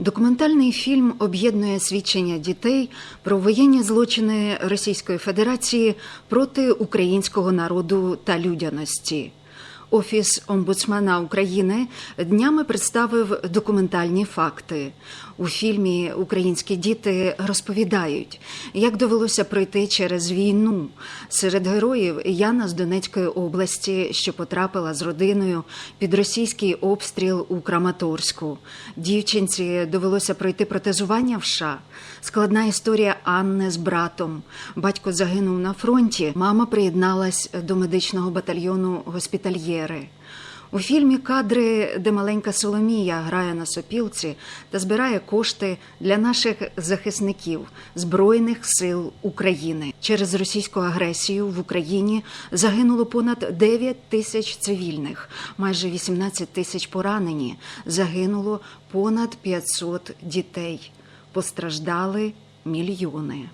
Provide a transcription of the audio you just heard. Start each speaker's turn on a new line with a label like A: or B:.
A: Документальний фільм об'єднує свідчення дітей про воєнні злочини Російської Федерації проти українського народу та людяності. Офіс омбудсмена України днями представив документальні факти. У фільмі українські діти розповідають, як довелося пройти через війну. Серед героїв Яна з Донецької області, що потрапила з родиною під російський обстріл у Краматорську. Дівчинці довелося пройти протезування в США. Складна історія Анни з братом. Батько загинув на фронті. Мама приєдналась до медичного батальйону госпітальєри. У фільмі кадри, де маленька Соломія грає на сопілці та збирає кошти для наших захисників Збройних сил України. Через російську агресію в Україні загинуло понад 9 тисяч цивільних, майже 18 тисяч поранені. Загинуло понад 500 дітей. Постраждали мільйони.